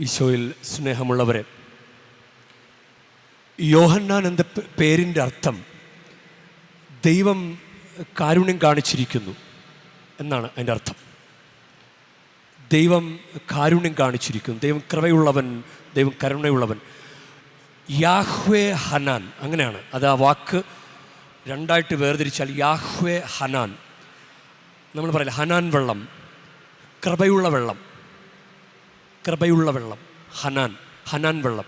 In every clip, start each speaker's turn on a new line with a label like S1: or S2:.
S1: ഈശോയിൽ സ്നേഹമുള്ളവരെ യോഹന്നാൻ എന്ന പേരിന്റെ അർത്ഥം ദൈവം കാരുണ്യം കാണിച്ചിരിക്കുന്നു എന്നാണ് അതിന്റെ അർത്ഥം. ദൈവം കാരുണ്യം കാണിച്ചിരിക്കുന്നു. ദൈവം കൃപയുള്ളവൻ ദൈവം കരുണയുള്ളവൻ. യാഹ്വേ ഹനാൻ അങ്ങനെയാണ്. അത് ആ വാക്ക് രണ്ടായിട്ട് വേർതിരിച്ചാൽ യാഹ്വേ ഹനാൻ. നമ്മൾ പറയില്ല ഹനാൻ വെള്ളം കൃപയുള്ള വെള്ളം. കൃപയുള്ള വെള്ളം ഹനാൻ ഹനാൻ വെള്ളം.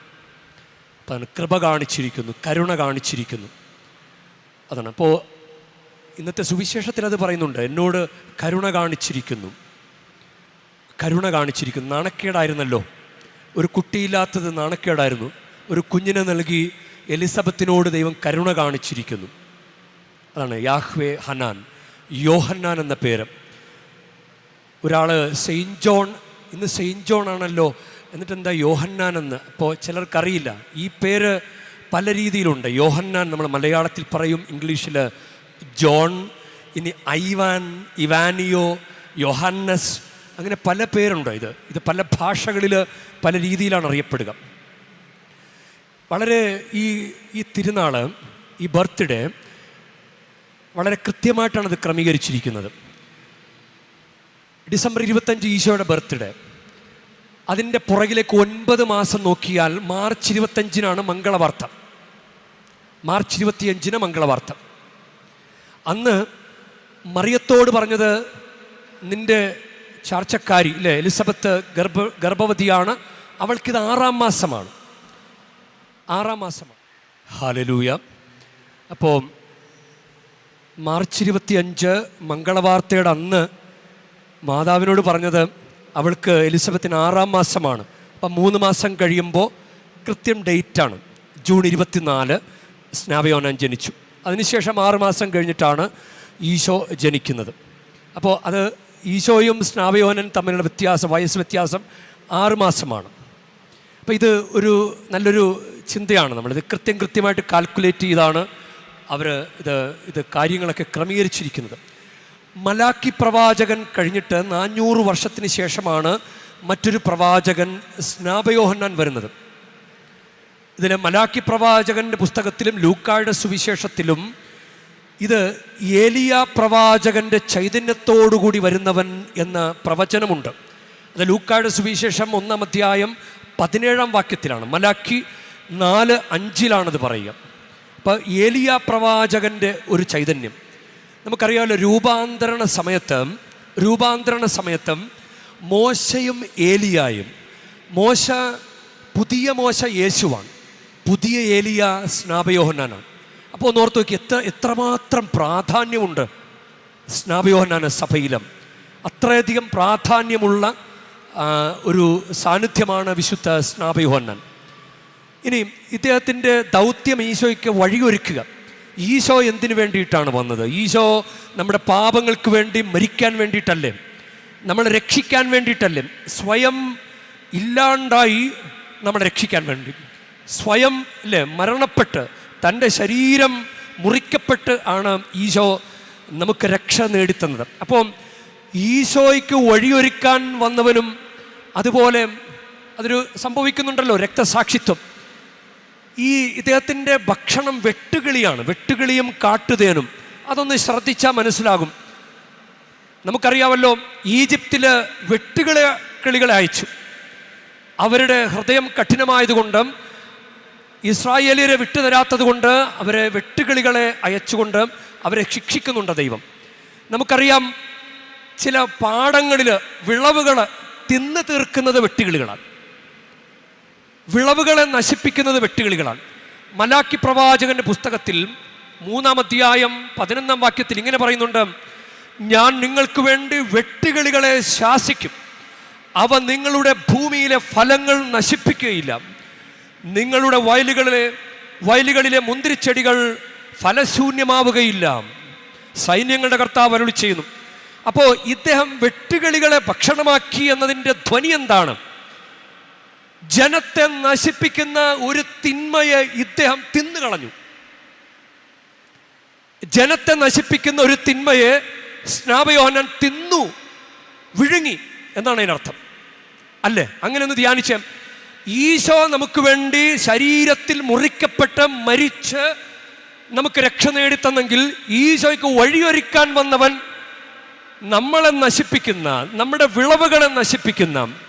S1: അതാണ് കൃപ കാണിച്ചിരിക്കുന്നു കരുണ കാണിച്ചിരിക്കുന്നു. അതാണ്. അപ്പോൾ ഇന്നത്തെ സുവിശേഷത്തിൽ അത് പറയുന്നുണ്ട് എന്നോട് കരുണ കാണിച്ചിരിക്കുന്നു. കരുണ കാണിച്ചിരിക്കുന്നു. നാണക്കേടായിരുന്നല്ലോ. ഒരു കുട്ടിയില്ലാത്തത് നാണക്കേടായിരുന്നു. ഒരു കുഞ്ഞിനെ നൽകി എലിസബത്തിനോട് ദൈവം കരുണ കാണിച്ചിരിക്കുന്നു. അതാണ് യാഹ്വേ ഹനാൻ യോഹന്നാൻ എന്ന പേര്. ഒരാൾ സെയിന്റ് ജോൺ ഇന്ന് സെയിന്റ് ജോൺ ആണല്ലോ. എന്നിട്ട് എന്താ യോഹന്നാൻ എന്ന്? അപ്പോൾ ചിലർക്കറിയില്ല. ഈ പേര് പല രീതിയിലുണ്ട്. യോഹന്നാൻ നമ്മൾ മലയാളത്തിൽ പറയും ഇംഗ്ലീഷിൽ ജോൺ ഇനി ഐവാൻ ഇവാനിയോ യോഹന്നസ് അങ്ങനെ പല പേരുണ്ടോ ഇത്. ഇത് പല ഭാഷകളിൽ പല രീതിയിലാണ് അറിയപ്പെടുക. വളരെ ഈ ഈ തിരുനാൾ ഈ ബർത്ത്ഡേ വളരെ കൃത്യമായിട്ടാണ് ഇത് ക്രമീകരിച്ചിരിക്കുന്നത്. ഡിസംബർ ഇരുപത്തഞ്ച് ഈശോയുടെ ബർത്ത്ഡേ. അതിന്റെ പുറകിലേക്ക് ഒൻപത് മാസം നോക്കിയാൽ മാർച്ച് ഇരുപത്തഞ്ചിനാണ് മംഗളവാർത്ത. മാർച്ച് ഇരുപത്തിയഞ്ചിന് മംഗളവാർത്ത. അന്ന് മറിയത്തോട് പറഞ്ഞത് നിന്റെ ചാർച്ചക്കാരി ഇല്ലേ എലിസബത്ത് ഗർഭ ഗർഭവതിയാണ് അവൾക്കിത് ആറാം മാസമാണ്. ആറാം മാസമാണ്. ഹാലലൂയ അപ്പോൾ മാർച്ച് ഇരുപത്തിയഞ്ച് മംഗളവാർത്തയുടെ അന്ന് മാതാവിനോട് പറഞ്ഞത് അവൾക്ക് എലിസബത്തിന് ആറാം മാസമാണ്. അപ്പം മൂന്ന് മാസം കഴിയുമ്പോൾ കൃത്യം ഡേറ്റാണ്. ജൂൺ ഇരുപത്തിനാല് സ്നാപയോനാൻ ജനിച്ചു. അതിനുശേഷം ആറ് മാസം കഴിഞ്ഞിട്ടാണ് ഈശോ ജനിക്കുന്നത്. അപ്പോൾ അത് ഈശോയും സ്നാപയോനൻ തമ്മിലുള്ള വ്യത്യാസം വയസ്സ് വ്യത്യാസം ആറ് മാസമാണ്. അപ്പോൾ ഇത് ഒരു നല്ലൊരു ചിന്തയാണ് നമ്മളിത് കൃത്യം കൃത്യമായിട്ട് കാൽക്കുലേറ്റ് ചെയ്താണ് അവർ ഇത് ഇത് കാര്യങ്ങളൊക്കെ ക്രമീകരിച്ചിരിക്കുന്നത്. മലാക്കി പ്രവാചകൻ കഴിഞ്ഞിട്ട് നാനൂറ് വർഷത്തിന് ശേഷമാണ് മറ്റൊരു പ്രവാചകൻ സ്നാപയോഹന്നാൻ വരുന്നത്. ഇതിൽ മലാക്കി പ്രവാചകന്റെ പുസ്തകത്തിലും ലൂക്കായുടെ സുവിശേഷത്തിലും ഇത് ഏലിയ പ്രവാചകന്റെ ചൈതന്യത്തോടുകൂടി വരുന്നവൻ എന്ന പ്രവചനമുണ്ട്. അത് ലൂക്കായുടെ സുവിശേഷം ഒന്നാം അധ്യായം പതിനേഴാം വാക്യത്തിലാണ്. മലാക്കി നാല് അഞ്ചിലാണത് പറയുക. അപ്പോൾ ഏലിയ പ്രവാചകന്റെ ഒരു ചൈതന്യം. നമുക്കറിയാമല്ലോ രൂപാന്തരണ സമയത്ത് രൂപാന്തരണ സമയത്തും മോശയും ഏലിയായും മോശ പുതിയ മോശ യേശുവാണ്. പുതിയ ഏലിയ സ്നാപയോഹനാനാണ് അപ്പോൾ ഒന്ന് ഓർത്ത് നോക്കി എത്ര എത്രമാത്രം പ്രാധാന്യമുണ്ട് സ്നാപയോഹനാന സഭയിലും. അത്രയധികം പ്രാധാന്യമുള്ള ഒരു സാന്നിധ്യമാണ് വിശുദ്ധ സ്നാപയോഹന്നാൻ. ഇനി ഇദ്ദേഹത്തിന്റെ ദൗത്യം ഈശോയ്ക്ക് വഴിയൊരുക്കുക. ഈശോ എന്തിനു വേണ്ടിയിട്ടാണ് വന്നത്? ഈശോ നമ്മുടെ പാപങ്ങൾക്ക് വേണ്ടി മരിക്കാൻ വേണ്ടിയിട്ടല്ലേ? നമ്മളെ രക്ഷിക്കാൻ വേണ്ടിയിട്ടല്ലേ? സ്വയം ഇല്ലാണ്ടായി നമ്മളെ രക്ഷിക്കാൻ വേണ്ടി. സ്വയം അല്ലേ മരണപ്പെട്ട് തന്റെ ശരീരം മുറിക്കപ്പെട്ട് ആണ് ഈശോ നമുക്ക് രക്ഷ നേടിത്തന്നത്. അപ്പോൾ ഈശോയ്ക്ക് വഴിയൊരുക്കാൻ വന്നവനും അതുപോലെ അതൊരു സംഭവിക്കുന്നുണ്ടല്ലോ രക്തസാക്ഷിത്വം. ഈ ഇദ്ദേഹത്തിന്റെ ഭക്ഷണം വെട്ടുകിളിയാണ്. വെട്ടുകിളിയും കാട്ടുതേനും. അതൊന്ന് ശ്രദ്ധിച്ചാൽ മനസ്സിലാകും. നമുക്കറിയാമല്ലോ ഈജിപ്തിൽ വെട്ടുകിളി കിളികളെ അയച്ചു. അവരുടെ ഹൃദയം കഠിനമായതുകൊണ്ട് ഇസ്രായേലിയരെ വിട്ടുതരാത്തത് കൊണ്ട് അവരെ വെട്ടുകിളികളെ അയച്ചുകൊണ്ട് അവരെ ശിക്ഷിക്കുന്നുണ്ട് ദൈവം. നമുക്കറിയാം ചില പാടങ്ങളിൽ വിളവുകൾ തിന്നു തീർക്കുന്നത് വെട്ടുകിളികളാണ്. വിളവുകളെ നശിപ്പിക്കുന്നത് വെട്ടുകിളികളാണ്. മലാക്കി പ്രവാചകന്റെ പുസ്തകത്തിൽ മൂന്നാം അധ്യായം പതിനൊന്നാം വാക്യത്തിൽ ഇങ്ങനെ പറയുന്നുണ്ട് ഞാൻ നിങ്ങൾക്ക് വേണ്ടി വെട്ടുകിളികളെ ശാസിക്കും. അവ നിങ്ങളുടെ ഭൂമിയിലെ ഫലങ്ങൾ നശിപ്പിക്കുകയില്ല. നിങ്ങളുടെ വയലുകളിലെ വയലുകളിലെ മുന്തിരിച്ചെടികൾ ഫലശൂന്യമാവുകയില്ല. സൈന്യങ്ങളുടെ കർത്താവ് അരുളി ചെയ്യുന്നു. അപ്പോൾ ഇദ്ദേഹം വെട്ടുകിളികളെ ഭക്ഷണമാക്കി എന്നതിന്റെ ധ്വനി എന്താണ്? ജനത്തെ നശിപ്പിക്കുന്ന ഒരു തിന്മയെ ഇദ്ദേഹം തിന്നുകളഞ്ഞു. ജനത്തെ നശിപ്പിക്കുന്ന ഒരു തിന്മയെ സ്നാപയോഹനൻ തിന്നു വിഴുങ്ങി എന്നാണ് അതിനർത്ഥം അല്ലേ? അങ്ങനെ ഒന്ന് ധ്യാനിച്ചേ. ഈശോ നമുക്ക് വേണ്ടി ശരീരത്തിൽ മുറിക്കപ്പെട്ട് മരിച്ച് നമുക്ക് രക്ഷ നേടിത്തന്നെങ്കിൽ ഈശോയ്ക്ക് വഴിയൊരുക്കാൻ വന്നവൻ നമ്മളെ നശിപ്പിക്കുന്ന നമ്മുടെ വിളവുകളെ നശിപ്പിക്കുന്ന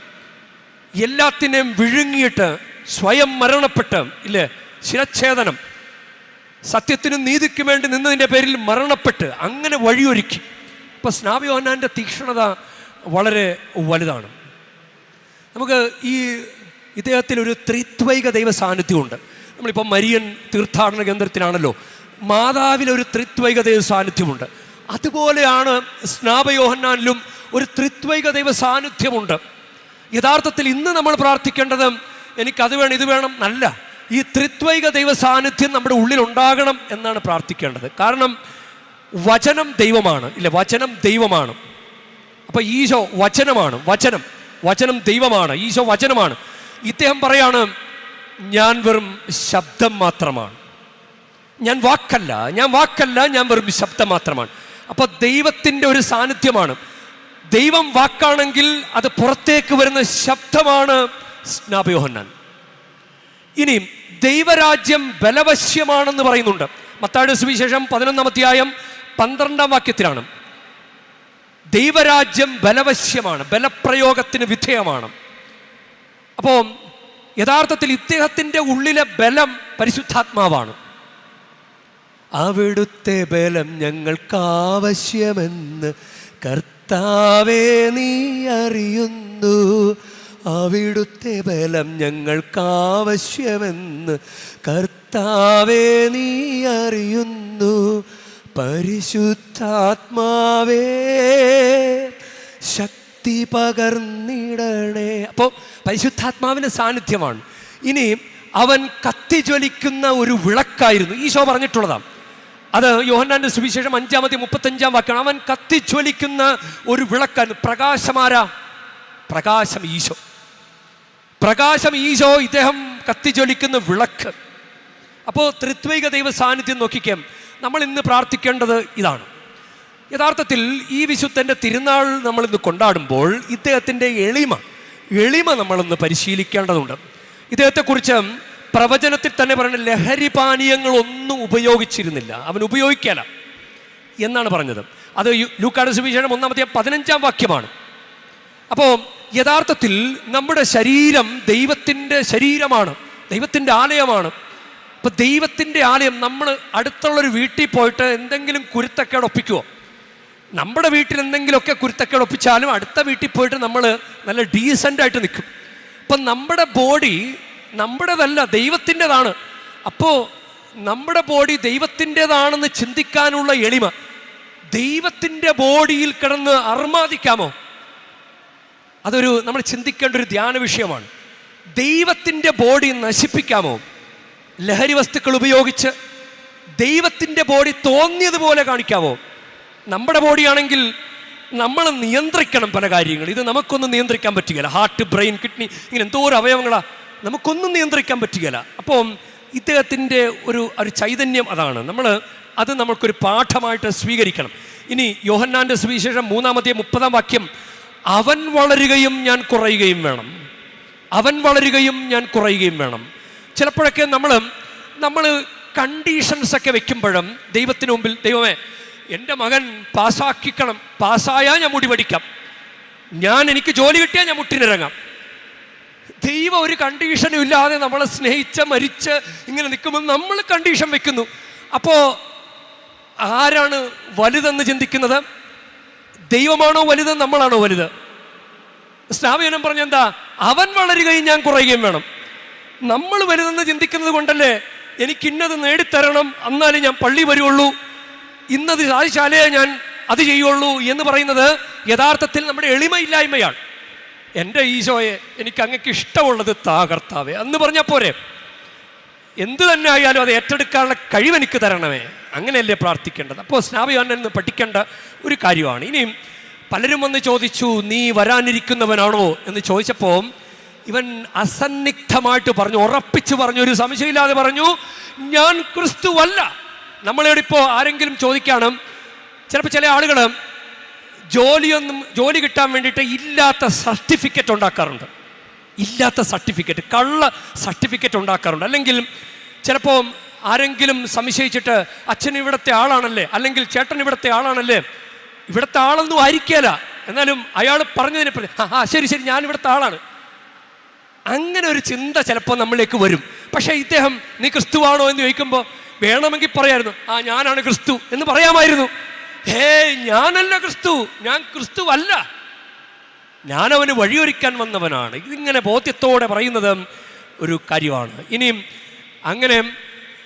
S1: എല്ലാത്തിനെയും വിഴുങ്ങിയിട്ട് സ്വയം മരണപ്പെട്ട് ഇല്ലേ? ശിരച്ഛേദനം. സത്യത്തിനും നീതിക്കും വേണ്ടി നിന്നതിന്റെ പേരിൽ മരണപ്പെട്ട് അങ്ങനെ വഴിയൊരുക്കി. ഇപ്പം സ്നാവിയോഹനാന്റെ തീക്ഷ്ണത വളരെ വലുതാണ്. നമുക്ക് ഈ ഇദ്ദേഹത്തിൽ ഒരു ത്രിത്വൈക ദൈവ സാന്നിധ്യമുണ്ട്. നമ്മളിപ്പോൾ മരിയൻ തീർത്ഥാടന കേന്ദ്രത്തിലാണല്ലോ. മാതാവിലൊരു ത്രിത്വൈക ദൈവ സാന്നിധ്യമുണ്ട്. അതുപോലെയാണ് സ്നാപയോഹന്നാനിലും ഒരു ത്രിത്വൈക ദൈവ സാന്നിധ്യമുണ്ട്. യഥാർത്ഥത്തിൽ ഇന്ന് നമ്മൾ പ്രാർത്ഥിക്കേണ്ടത് എനിക്കത് വേണം ഇത് വേണം നല്ല ഈ ത്രിത്വൈക ദൈവ സാന്നിധ്യം നമ്മുടെ ഉള്ളിൽ ഉണ്ടാകണം എന്നാണ് പ്രാർത്ഥിക്കേണ്ടത്. കാരണം വചനം ദൈവമാണ് ഇല്ല വചനം ദൈവമാണ്. അപ്പൊ ഈശോ വചനമാണ് വചനം വചനം ദൈവമാണ് ഈശോ വചനമാണ്. ഇദ്ദേഹം പറയാണ് ഞാൻ വെറും ശബ്ദം മാത്രമാണ്. ഞാൻ വാക്കല്ല ഞാൻ വാക്കല്ല ഞാൻ വെറും ശബ്ദം മാത്രമാണ്. അപ്പൊ ദൈവത്തിന്റെ ഒരു സാന്നിധ്യമാണ്. ദൈവം വാക്കാണെങ്കിൽ അത് പുറത്തേക്ക് വരുന്ന ശബ്ദമാണ് സ്നാപയോഹന്നാൻ ഇനിയും ദൈവരാജ്യം ബലവശ്യമാണെന്ന് പറയുന്നുണ്ട്. മത്താഴ സുവിശേഷം പതിനൊന്നാം അധ്യായം പന്ത്രണ്ടാം വാക്യത്തിലാണ്. ദൈവരാജ്യം ബലവശ്യമാണ് ബലപ്രയോഗത്തിന് വിധേയമാണ്. അപ്പോൾ യഥാർത്ഥത്തിൽ ഇദ്ദേഹത്തിന്റെ ഉള്ളിലെ ബലം പരിശുദ്ധാത്മാവാണ്. അവിടുത്തെ ബലം ഞങ്ങൾക്കാവശ്യമെന്ന് കർത്താവേ നീ അറിയുന്നു. അവിടുത്തെ ബലം ഞങ്ങൾക്കാവശ്യമെന്ന് കർത്താവേ നീ അറിയുന്നു. പരിശുദ്ധാത്മാവേ ശക്തി പകർന്നിടണേ. അപ്പോൾ പരിശുദ്ധാത്മാവിന്റെ സാന്നിധ്യമാണ്. ഇനിയും അവൻ കത്തി കത്തിജ്വലിക്കുന്ന ഒരു വിളക്കായിരുന്നു. ഈശോ പറഞ്ഞിട്ടുള്ളതാണ്. അത് യോഹന്നാന്റെ സുവിശേഷം അഞ്ചാമത്തെ മുപ്പത്തഞ്ചാം വാക്കാണ് അവൻ കത്തിജ്വലിക്കുന്ന ഒരു വിളക്കൻ പ്രകാശമാരാ? പ്രകാശം ഈശോ. പ്രകാശം ഈശോ ഇദ്ദേഹം കത്തിജ്വലിക്കുന്ന വിളക്ക്. അപ്പോൾ ത്രിത്വൈക ദൈവ സാന്നിധ്യം നോക്കിക്കാം. നമ്മൾ ഇന്ന് പ്രാർത്ഥിക്കേണ്ടത് ഇതാണ്. യഥാർത്ഥത്തിൽ ഈ വിശുദ്ധന്റെ തിരുനാൾ നമ്മൾ ഇന്ന് കൊണ്ടാടുമ്പോൾ ഇദ്ദേഹത്തിന്റെ എളിമ എളിമ നമ്മളൊന്ന് പരിശീലിക്കേണ്ടതുണ്ട്. ഇദ്ദേഹത്തെക്കുറിച്ച് പ്രവചനത്തിൽ തന്നെ പറയുന്നത് ലഹരി പാനീയങ്ങളൊന്നും ഉപയോഗിച്ചിരുന്നില്ല. അവൻ ഉപയോഗിക്കല. എന്നാണ് പറഞ്ഞത്. അത് ലൂക്കാട് സുവിശേഷം ഒന്നാമത്തെ പതിനഞ്ചാം വാക്യമാണ്. അപ്പോൾ യഥാർത്ഥത്തിൽ നമ്മുടെ ശരീരം ദൈവത്തിന്റെ ശരീരമാണ് ദൈവത്തിന്റെ ആലയമാണ്. ഇപ്പം ദൈവത്തിന്റെ ആലയം നമ്മൾ അടുത്തുള്ളൊരു വീട്ടിൽ പോയിട്ട് എന്തെങ്കിലും കുരുത്തക്കേട് ഒപ്പിക്കുമോ നമ്മുടെ വീട്ടിൽ എന്തെങ്കിലുമൊക്കെ കുരുത്തക്കേട് ഒപ്പിച്ചാലും അടുത്ത വീട്ടിൽ പോയിട്ട് നമ്മൾ നല്ല ഡീസന്റ് ആയിട്ട് നിൽക്കും. അപ്പം നമ്മുടെ ബോഡി നമ്മുടേതല്ല ദൈവത്തിന്റെതാണ്. അപ്പോൾ നമ്മുടെ ബോഡി ദൈവത്തിന്റെതാണെന്ന് ചിന്തിക്കാനുള്ള എളിമ. ദൈവത്തിന്റെ ബോഡിയിൽ കിടന്ന് അർമാദിക്കാമോ? അതൊരു നമ്മൾ ചിന്തിക്കേണ്ട ഒരു ധ്യാന വിഷയമാണ്. ദൈവത്തിന്റെ ബോഡി നശിപ്പിക്കാമോ? ലഹരി വസ്തുക്കൾ ഉപയോഗിച്ച് ദൈവത്തിന്റെ ബോഡി തോന്നിയതുപോലെ കാണിക്കാമോ? നമ്മുടെ ബോഡിയാണെങ്കിൽ നമ്മൾ നിയന്ത്രിക്കണം പല കാര്യങ്ങൾ. ഇത് നമുക്കൊന്നും നിയന്ത്രിക്കാൻ പറ്റുകയില്ല. ഹാർട്ട് ബ്രെയിൻ കിഡ്നി ഇങ്ങനെ എന്തോ ഒരു അവയവങ്ങളാ നമുക്കൊന്നും നിയന്ത്രിക്കാൻ പറ്റുകയില്ല. അപ്പോൾ ഇദ്ദേഹത്തിന്റെ ഒരു ഒരു ചൈതന്യം അതാണ്. നമ്മൾ അത് നമുക്കൊരു പാഠമായിട്ട് സ്വീകരിക്കണം. ഇനി യോഹന്നാന്റെ സുവിശേഷം മൂന്നാമത്തെ മുപ്പതാം വാക്യം അവൻ വളരുകയും ഞാൻ കുറയുകയും വേണം. അവൻ വളരുകയും ഞാൻ കുറയുകയും വേണം. ചിലപ്പോഴൊക്കെ നമ്മൾ നമ്മൾ കണ്ടീഷൻസ് ഒക്കെ വെക്കുമ്പോഴും ദൈവത്തിന് മുമ്പിൽ ദൈവമേ എന്റെ മകൻ പാസ്സാക്കിക്കണം പാസ്സായാൽ ഞാൻ മുടി പഠിക്കാം ഞാൻ എനിക്ക് ജോലി കിട്ടിയാൽ ഞാൻ മുട്ടിനിറങ്ങാം. ദൈവം ഒരു കണ്ടീഷനും ഇല്ലാതെ നമ്മളെ സ്നേഹിച്ച് മരിച്ച് ഇങ്ങനെ നിൽക്കുമ്പോൾ നമ്മൾ കണ്ടീഷൻ വെക്കുന്നു. അപ്പോൾ ആരാണ് വലുതെന്ന് ചിന്തിക്കുന്നത്? ദൈവമാണോ വലുത്? നമ്മളാണോ വലുത്? സ്നാപനം പറഞ്ഞ എന്താ? അവൻ വളരുകയും ഞാൻ കുറയുകയും വേണം. നമ്മൾ വലുതെന്ന് ചിന്തിക്കുന്നത് കൊണ്ടല്ലേ എനിക്കിന്നത് നേടിത്തരണം? എന്നാലേ ഞാൻ പള്ളി വരുള്ളൂ. ഇന്നത് സാധിച്ചാലേ ഞാൻ അത് ചെയ്യുള്ളൂ എന്ന് പറയുന്നത് യഥാർത്ഥത്തിൽ നമ്മുടെ എളിമയില്ലായ്മയാണ്. എന്റെ ഈശോയെ എനിക്ക് അങ്ങക്ക് ഇഷ്ടമുള്ളത് താ കർത്താവേ. അന്ന് പറഞ്ഞാൽ പോരെ. എന്ത് തന്നെ ആയാലും അത് ഏറ്റെടുക്കാനുള്ള കഴിവ് എനിക്ക് തരണമേ. അങ്ങനെയല്ലേ പ്രാർത്ഥിക്കേണ്ടത്. അപ്പോൾ സ്നാപയോഹൻ എന്ന് പഠിക്കേണ്ട ഒരു കാര്യമാണ്. ഇനിയും പലരും വന്ന് ചോദിച്ചു നീ വരാനിരിക്കുന്നവനാണോ? എന്ന് ചോദിച്ചപ്പോൾ ഇവൻ അസന്നിഗ്ധമായിട്ട് പറഞ്ഞു ഉറപ്പിച്ചു പറഞ്ഞു ഒരു സംശയമില്ലാതെ പറഞ്ഞു ഞാൻ ക്രിസ്തുവല്ല. നമ്മളോടിപ്പോൾ ആരെങ്കിലും ചോദിക്കണം ചിലപ്പോൾ ചില ആളുകൾ ജോലിയൊന്നും ജോലി കിട്ടാൻ വേണ്ടിയിട്ട് ഇല്ലാത്ത സർട്ടിഫിക്കറ്റ് ഉണ്ടാക്കാറുണ്ട്. ഇല്ലാത്ത സർട്ടിഫിക്കറ്റ് കള്ള സർട്ടിഫിക്കറ്റ് ഉണ്ടാക്കാറുണ്ട്. അല്ലെങ്കിൽ ചിലപ്പോൾ ആരെങ്കിലും സംശയിച്ചിട്ട് അച്ഛൻ ഇവിടുത്തെ ആളാണല്ലേ അല്ലെങ്കിൽ ചേട്ടൻ ഇവിടുത്തെ ആളാണല്ലേ ഇവിടുത്തെ ആളൊന്നും ആയിരിക്കല. എന്നാലും അയാൾ പറഞ്ഞതിനെ പറ്റി ആ ശരി ശരി ഞാൻ ഇവിടുത്തെ ആളാണ്. അങ്ങനെ ഒരു ചിന്ത ചിലപ്പോൾ നമ്മളിലേക്ക് വരും. പക്ഷേ ഇദ്ദേഹം നീ ക്രിസ്തുവാണോ? എന്ന് ചോദിക്കുമ്പോൾ വേണമെങ്കിൽ പറയായിരുന്നു. ആ ഞാനാണ് ക്രിസ്തു എന്ന് പറയാമായിരുന്നു. ഹേ ഞാനല്ല ക്രിസ്തു. ഞാൻ ക്രിസ്തു അല്ല ഞാൻ വഴിയൊരുക്കാൻ വന്നവനാണ്. ഇതിങ്ങനെ ബോധ്യത്തോടെ പറയുന്നത് ഒരു കാര്യമാണ്. ഇനിയും അങ്ങനെ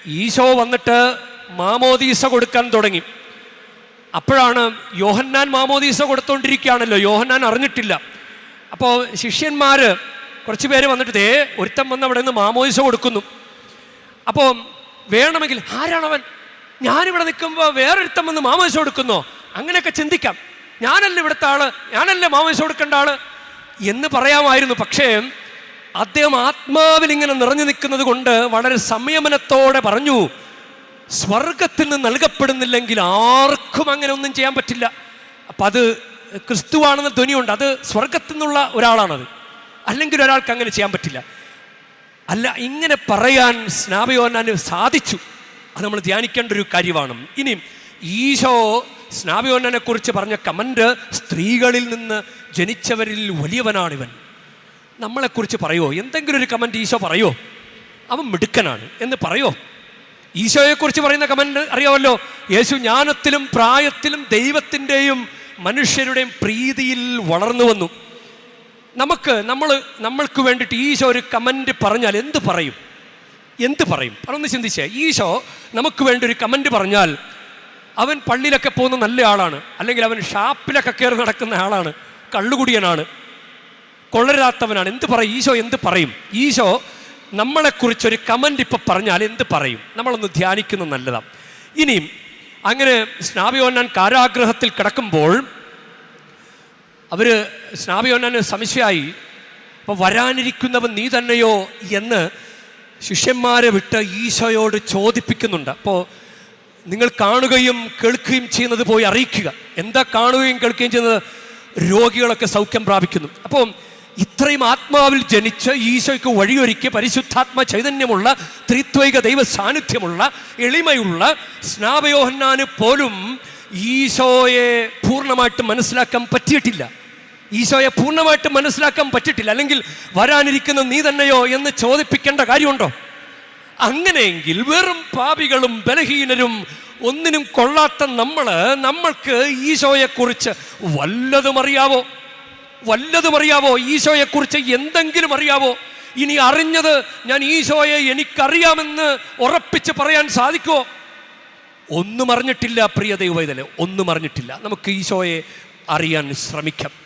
S1: ഈശോ വന്നിട്ട് മാമോദീസ കൊടുക്കാൻ തുടങ്ങി. അപ്പോഴാണ് യോഹന്നാൻ മാമോദീസ കൊടുത്തോണ്ടിരിക്കുകയാണല്ലോ. യോഹന്നാൻ അറിഞ്ഞിട്ടില്ല. അപ്പോൾ ശിഷ്യന്മാർ കുറച്ച് പേര് വന്നിട്ട് ദേ ഒരുത്തം വന്ന് അവിടെ നിന്ന് മാമോദീസ കൊടുക്കുന്നു. അപ്പോൾ വേണമെങ്കിൽ ആരാണവൻ? ഞാനിവിടെ നിൽക്കുമ്പോൾ വേറൊരുത്തം വന്ന് മാമോദിസ കൊടുക്കുന്നോ. അങ്ങനെയൊക്കെ ചിന്തിക്കാം. ഞാനല്ല ഇവിടുത്തെ ആൾ. ഞാനല്ല മാമോദിസ കൊടുക്കേണ്ട ആൾ? എന്ന് പറയാമായിരുന്നു. പക്ഷേ അദ്ദേഹം ആത്മാവിൽ ഇങ്ങനെ നിറഞ്ഞു നിൽക്കുന്നത് കൊണ്ട് വളരെ സംയമനത്തോടെ പറഞ്ഞു സ്വർഗത്തിൽ നിന്ന് നൽകപ്പെടുന്നില്ലെങ്കിൽ ആർക്കും അങ്ങനെ ഒന്നും ചെയ്യാൻ പറ്റില്ല. അപ്പം അത് ക്രിസ്തുവാണെന്ന ധ്വനിയുണ്ട്. അത് സ്വർഗത്തിൽ നിന്നുള്ള ഒരാളാണത്. അല്ലെങ്കിൽ ഒരാൾക്ക് അങ്ങനെ ചെയ്യാൻ പറ്റില്ല. അല്ല ഇങ്ങനെ പറയാൻ സ്നാപയോനാന് സാധിച്ചു. അത് നമ്മൾ ധ്യാനിക്കേണ്ട ഒരു കാര്യമാണ്. ഇനി ഈശോ സ്നാപയോനെ കുറിച്ച് പറഞ്ഞ കമന്റ് സ്ത്രീകളിൽ നിന്ന് ജനിച്ചവരിൽ വലിയവനാണിവൻ. നമ്മളെക്കുറിച്ച് പറയോ? എന്തെങ്കിലും ഒരു കമന്റ് ഈശോ പറയോ? അവൻ മിടുക്കനാണ് എന്ന് പറയോ? ഈശോയെക്കുറിച്ച് പറയുന്ന കമന്റ് അറിയാമല്ലോ. യേശു ജ്ഞാനത്തിലും പ്രായത്തിലും ദൈവത്തിന്റെയും മനുഷ്യരുടെയും പ്രീതിയിൽ വളർന്നു വന്നു. നമുക്ക് നമ്മൾ നമ്മൾക്ക് വേണ്ടിയിട്ട് ഈശോ ഒരു കമന്റ് പറഞ്ഞാൽ എന്ത് പറയും? എന്ത് പറയും? അതൊന്ന് ചിന്തിച്ചേ. ഈശോ നമുക്ക് വേണ്ടി ഒരു കമന്റ് പറഞ്ഞാൽ അവൻ പള്ളിയിലൊക്കെ പോകുന്ന നല്ല ആളാണ്. അല്ലെങ്കിൽ അവൻ ഷാപ്പിലൊക്കെ കയറി നടക്കുന്ന ആളാണ്. കള്ളുകുടിയനാണ്. കൊള്ളരാത്തവനാണ്. എന്ത് പറയും ഈശോ എന്ത് പറയും? ഈശോ നമ്മളെക്കുറിച്ചൊരു കമന്റ് ഇപ്പം പറഞ്ഞാൽ എന്ത് പറയും? നമ്മളൊന്ന് ധ്യാനിക്കുന്നത് നല്ലതാണ് ഇനിയും അങ്ങനെ സ്നാപിയോന്നാൻ കാരാഗ്രഹത്തിൽ കിടക്കുമ്പോൾ അവർ സ്നാപിയോന്നാന് സംശയമായി അപ്പോൾ വരാനിരിക്കുന്നവൻ നീ തന്നെയോ? എന്ന് ശിഷ്യന്മാരെ വിട്ട് ഈശോയോട് ചോദിപ്പിക്കുന്നുണ്ട്. അപ്പോൾ നിങ്ങൾ കാണുകയും കേൾക്കുകയും ചെയ്യുന്നത് പോയി അറിയിക്കുക. എന്താ കാണുകയും കേൾക്കുകയും ചെയ്യുന്നത്? രോഗികളൊക്കെ സൗഖ്യം പ്രാപിക്കുന്നു. അപ്പോൾ ഇത്രയും ആത്മാവിൽ ജനിച്ച് ഈശോയ്ക്ക് വഴിയൊരുക്കി പരിശുദ്ധാത്മ ചൈതന്യമുള്ള ത്രിത്വൈക ദൈവ സാന്നിധ്യമുള്ള എളിമയുള്ള സ്നാപയോഹന്നാന് പോലും ഈശോയെ പൂർണമായിട്ട് മനസ്സിലാക്കാൻ പറ്റിയിട്ടില്ല. ഈശോയെ പൂർണമായിട്ട് മനസ്സിലാക്കാൻ പറ്റിട്ടില്ല അല്ലെങ്കിൽ വരാനിരിക്കുന്ന നീ തന്നെയോ എന്ന് ചോദിപ്പിക്കേണ്ട കാര്യമുണ്ടോ? അങ്ങനെയെങ്കിൽ വെറും പാപികളും ബലഹീനരും ഒന്നിനും കൊള്ളാത്ത നമ്മൾ നമ്മൾക്ക് ഈശോയെക്കുറിച്ച് വല്ലതും അറിയാവോ? വല്ലതും അറിയാവോ? ഈശോയെക്കുറിച്ച് എന്തെങ്കിലും അറിയാവോ? ഇനി അറിഞ്ഞത് ഞാൻ ഈശോയെ എനിക്കറിയാമെന്ന് ഉറപ്പിച്ച് പറയാൻ സാധിക്കുമോ ഒന്നും അറിഞ്ഞിട്ടില്ല പ്രിയ ദൈവവേദന ഒന്നും അറിഞ്ഞിട്ടില്ല. നമുക്ക് ഈശോയെ അറിയാൻ ശ്രമിക്കാം.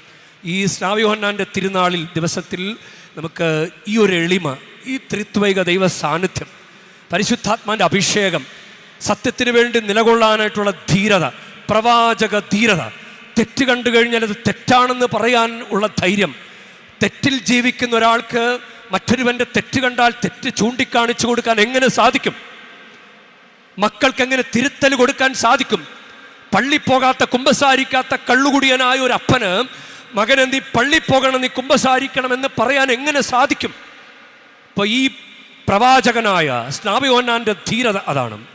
S1: ഈ സ്നാവ്യോഹന്നാന്റെ തിരുനാളിൽ ദിവസത്തിൽ നമുക്ക് ഈ ഒരു എളിമ ഈ ത്രിത്വൈക ദൈവ സാന്നിധ്യം പരിശുദ്ധാത്മാന്റെ അഭിഷേകം സത്യത്തിന് വേണ്ടി നിലകൊള്ളാനായിട്ടുള്ള ധീരത പ്രവാചക ധീരത തെറ്റ് കണ്ടു കഴിഞ്ഞാൽ അത് തെറ്റാണെന്ന് പറയാൻ ഉള്ള ധൈര്യം തെറ്റിൽ ജീവിക്കുന്ന ഒരാൾക്ക് മറ്റൊരുവന്റെ തെറ്റ് കണ്ടാൽ തെറ്റ് ചൂണ്ടിക്കാണിച്ചു കൊടുക്കാൻ എങ്ങനെ സാധിക്കും? മക്കൾക്ക് എങ്ങനെ തിരുത്തൽ കൊടുക്കാൻ സാധിക്കും? പള്ളി പോകാത്ത കുമ്പസാരിക്കാത്ത കള്ളുകുടിയനായ ഒരു അപ്പന് മകനെ നീ പള്ളി പോകണം നീ കുമ്പസാരിക്കണം എന്ന് പറയാൻ എങ്ങനെ സാധിക്കും? അപ്പോൾ ഈ പ്രവാചകനായ സ്നാപിയോന്നാന്റെ ധീരത അതാണ്.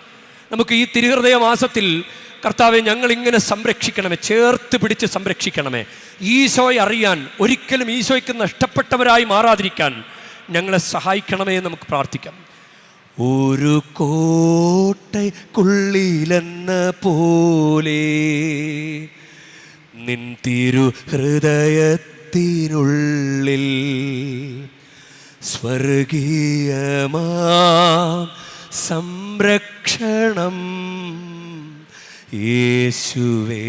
S1: നമുക്ക് ഈ തിരുഹൃദയ മാസത്തിൽ കർത്താവെ ഞങ്ങൾ ഇങ്ങനെ സംരക്ഷിക്കണമേ ചേർത്ത് പിടിച്ച് സംരക്ഷിക്കണമേ. ഈശോയെ അറിയാൻ ഒരിക്കലും ഈശോയ്ക്ക് നഷ്ടപ്പെട്ടവരായി മാറാതിരിക്കാൻ ഞങ്ങളെ സഹായിക്കണമേ എന്ന് നമുക്ക് പ്രാർത്ഥിക്കാം. ഒരു കോട്ടയ്ക്കുള്ളിലെന്ന പോലെ നിൻ തിരു ഹൃദയത്തിനുള്ളിൽ സ്വർഗീയമാ സംരക്ഷണം. യേശുവേ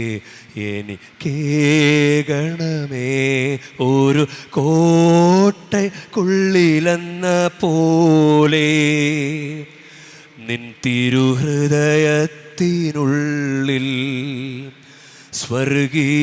S1: എനിക്കേകണമേ ഒരു കോട്ടയ്ക്കുള്ളിലെന്ന പോലെ നിൻ തിരുഹൃദയത്തിനുള്ളിൽ സ്വർഗീയമാ